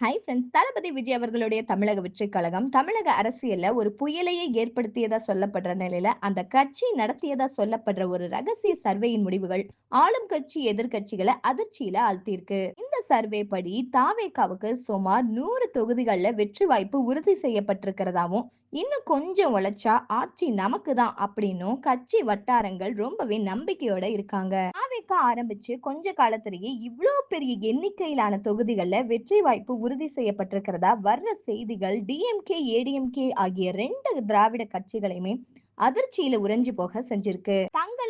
Hi friends தளபதி விஜய் அவர்களுடைய தமிழக வெற்றிக் கழகம் தமிழக அரசியல்ல ஒரு புயலையே ஏற்படுத்தியதா சொல்லப்படுற நிலையில அந்த கட்சி நடத்தியதா சொல்லப்படுற ஒரு ரகசிய சர்வேயின் முடிவுகள் ஆளும் கட்சி எதிர்கட்சிகளை அதிர்ச்சியில ஆழ்த்தியிருக்கு. இந்த சர்வே படி தாவேகாவுக்கு சுமார் நூறு தொகுதிகளில் வெற்றி வாய்ப்பு உறுதி செய்யப்பட்டிருக்கிறதாவும் இன்னும் கொஞ்சம் உழைச்சா ஆட்சி நமக்கு தான் அப்படின்னும் கட்சி வட்டாரங்கள் ரொம்பவே நம்பிக்கையோட இருக்காங்க. தாவேகா ஆரம்பிச்சு கொஞ்ச காலத்திலேயே இவ்வளோ பெரிய எண்ணிக்கையிலான தொகுதிகளில் வெற்றி வாய்ப்பு உறுதி செய்யப்பட்டிருக்கிறதா வர்ற செய்திகள் டிஎம்கே ஏடிஎம்கே ஆகிய ரெண்டு திராவிட கட்சிகளையுமே அதிர்ச்சியில உறைஞ்சு போக செஞ்சிருக்கு.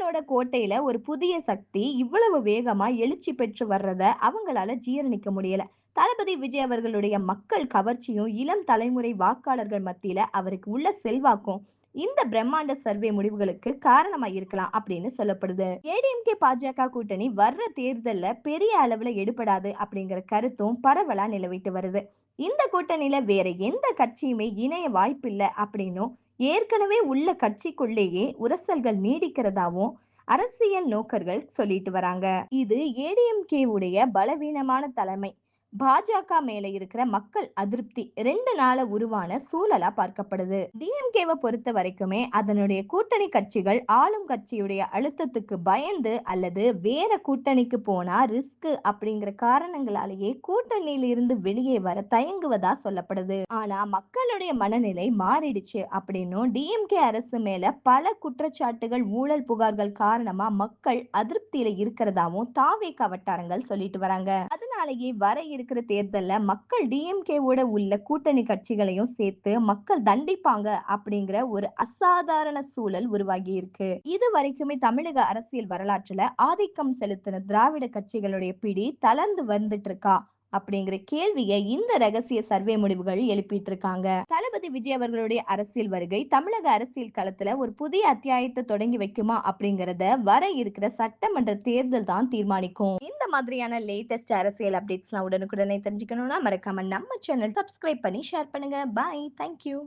தங்களோட கோட்டையில ஒரு புதிய சக்தி இவ்வளவு வேகமா எழுச்சி பெற்று வர்றத அவங்களால ஜீரணிக்க முடியல. தளபதி விஜய் அவர்களுடைய மக்கள் கவர்ச்சியும் இளம் தலைமுறை வாக்காளர்கள் மத்தியில அவருக்கு உள்ள செல்வாக்கும் இந்த பிரம்மாண்ட சர்வே முடிவுகளுக்கு காரணமா இருக்கலாம் அப்படின்னு சொல்லப்படுது. ஏடிஎம்கே பாஜக கூட்டணி வர்ற தேர்தல்ல பெரிய அளவுல எடுபடாது அப்படிங்கிற கருத்தும் பரவலா நிலவிட்டு வருது. இந்த கூட்டணியில வேற எந்த கட்சியுமே இணைய வாய்ப்பில்லை அப்படின்னும் ஏற்கனவே உள்ள கட்சிக்குள்ளேயே உரசல்கள் நீடிக்கிறதாவும் அரசியல் நோக்கர்கள் சொல்லிட்டு வராங்க. இது ஏடிஎம்கே உடைய பலவீனமான தலைமை. பாஜக மேல இருக்கிற மக்கள் அதிருப்தி ரெண்டு நாள உருவான சூழலா பார்க்கப்படுது. டிஎம்கேவை பொறுத்த வரைக்குமே அதனுடைய கூட்டணி கட்சிகள் ஆளும் கட்சியுடைய அழுத்தத்துக்கு பயந்து அல்லது வேற கூட்டணிக்கு போனா ரிஸ்க் அப்படிங்கிற காரணங்களாலேயே கூட்டணியில இருந்து வெளியே வர தயங்குவதா சொல்லப்படுது. ஆனா மக்களுடைய மனநிலை மாறிடுச்சு அப்படின்னும் டிஎம்கே அரசு மேல பல குற்றச்சாட்டுகள் ஊழல் புகார்கள் காரணமா மக்கள் அதிருப்தியில இருக்கிறதாவும் தாவேக வட்டாரங்கள் சொல்லிட்டு வராங்க. அதனாலேயே வர இருக்கிற தேர்தல்ல மக்கள் டிஎம்கேவோட உள்ள கூட்டணி கட்சிகளையும் சேர்த்து மக்கள் தண்டிப்பாங்க அப்படிங்கிற ஒரு அசாதாரண சூழல் உருவாகி இருக்கு. இது வரைக்குமே தமிழக அரசியல் வரலாற்றுல ஆதிக்கம் செலுத்தின திராவிட கட்சிகளுடைய பிடி தளர்ந்து வந்துட்டு இருக்கா? அப்படிங்கிற கேள்வியை இந்த ரகசிய சர்வே முடிவுகள் எழுப்பிட்டு இருக்காங்க தளபதி விஜய் அவர்களுடைய அரசியல் வருகை தமிழக அரசியல் களத்துல ஒரு புதிய அத்தியாயத்தை தொடங்கி வைக்குமா அப்படிங்கறத வர இருக்கிற சட்டமன்ற தேர்தல் தான் தீர்மானிக்கும். இந்த மாதிரியான லேட்டஸ்ட் அரசியல் அப்டேட்ஸ்லாம் உடனுக்குடனே தெரிஞ்சுக்கணும்னா மறக்காம நம்ம சேனல் சப்ஸ்கிரைப் பண்ணி ஷேர் பண்ணுங்க. Bye thank you